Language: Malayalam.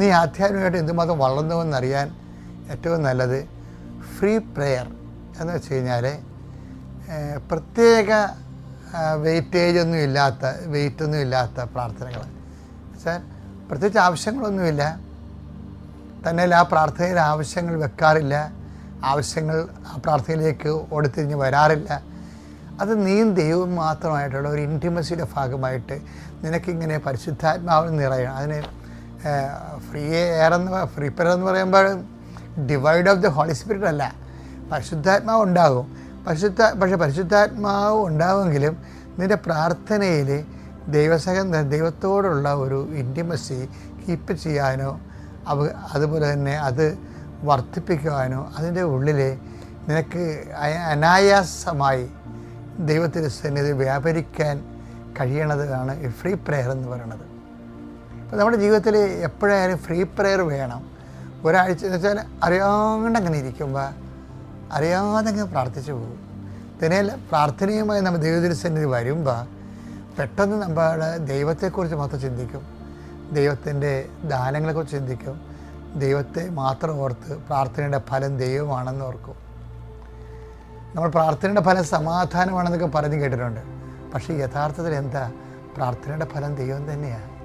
നീ ആധ്യാത്മികമായിട്ട് എന്തുമാത്രം വളർന്നുവെന്നറിയാൻ ഏറ്റവും നല്ലത് ഫ്രീ പ്രെയർ എന്ന് വെച്ച് കഴിഞ്ഞാൽ പ്രത്യേക വെയിറ്റേജ് ഒന്നും ഇല്ലാത്ത വെയിറ്റ് ഒന്നും ഇല്ലാത്ത പ്രാർത്ഥനകൾ വെച്ചാൽ പ്രത്യേകിച്ച് ആവശ്യങ്ങളൊന്നുമില്ല. തന്നെ ആ പ്രാർത്ഥനയിൽ ആവശ്യങ്ങൾ വെക്കാറില്ല. ആവശ്യങ്ങൾ ആ പ്രാർത്ഥനയിലേക്ക് ഓടിത്തിരിഞ്ഞ് വരാറില്ല. അത് നീയും ദൈവവും മാത്രമായിട്ടുള്ള ഒരു ഇന്റിമസിയുടെ ഭാഗമായിട്ട് നിനക്കിങ്ങനെ പരിശുദ്ധാത്മാവിൽ നിറയണം. അതിന് ഫ്രീ എയർ എന്ന് ഫ്രീ പെയർ എന്ന് പറയുമ്പോൾ divide of the holy spirit അല്ല. പരിശുദ്ധാത്മാവ് ഉണ്ടാകും. പരിശുദ്ധ പക്ഷേ പരിശുദ്ധാത്മാവ് ഉണ്ടാവുമെങ്കിലും നിന്റെ പ്രാർത്ഥനയിൽ ദൈവസഹ ദൈവത്തോടുള്ള ഒരു ഇന്റിമസി കീപ്പ് ചെയ്യാനോ അവ അതുപോലെ തന്നെ അത് വർദ്ധിപ്പിക്കുവാനോ അതിന്റെ ഉള്ളിൽ നിനക്ക് അനായാസമായി ദൈവത്തിന്റെ സന്നിധി വ്യാപരിക്കാൻ കഴിയണതാണ് ഈ ഫ്രീ പ്രെയർ എന്ന് പറയുന്നത്. അപ്പോൾ നമ്മുടെ ജീവിതത്തിൽ എപ്പോഴായാലും ഫ്രീ പ്രെയർ വേണം. ഒരാഴ്ച എന്ന് വെച്ചാൽ അറിയാണ്ട് അങ്ങനെ ഇരിക്കുമ്പോൾ അറിയാതെ അങ്ങ് പ്രാർത്ഥിച്ചു പോകും. തന്നെയല്ല പ്രാർത്ഥനയുമായി നമ്മൾ ദൈവത്തിന്റെ സന്നിധി വരുമ്പോൾ പെട്ടെന്ന് നമ്മുടെ ദൈവത്തെക്കുറിച്ച് മാത്രം ചിന്തിക്കും. ദൈവത്തിന്റെ ദാനങ്ങളെക്കുറിച്ച് ചിന്തിക്കും. ദൈവത്തെ മാത്രം ഓർത്ത് പ്രാർത്ഥനയുടെ ഫലം ദൈവമാണെന്ന് ഓർക്കും. നമ്മൾ പ്രാർത്ഥനയുടെ ഫലം സമാധാനമാണെന്നൊക്കെ പറഞ്ഞു കേട്ടിട്ടുണ്ട്. പക്ഷേ യഥാർത്ഥത്തിൽ എന്താ? പ്രാർത്ഥനയുടെ ഫലം ദൈവം തന്നെയാണ്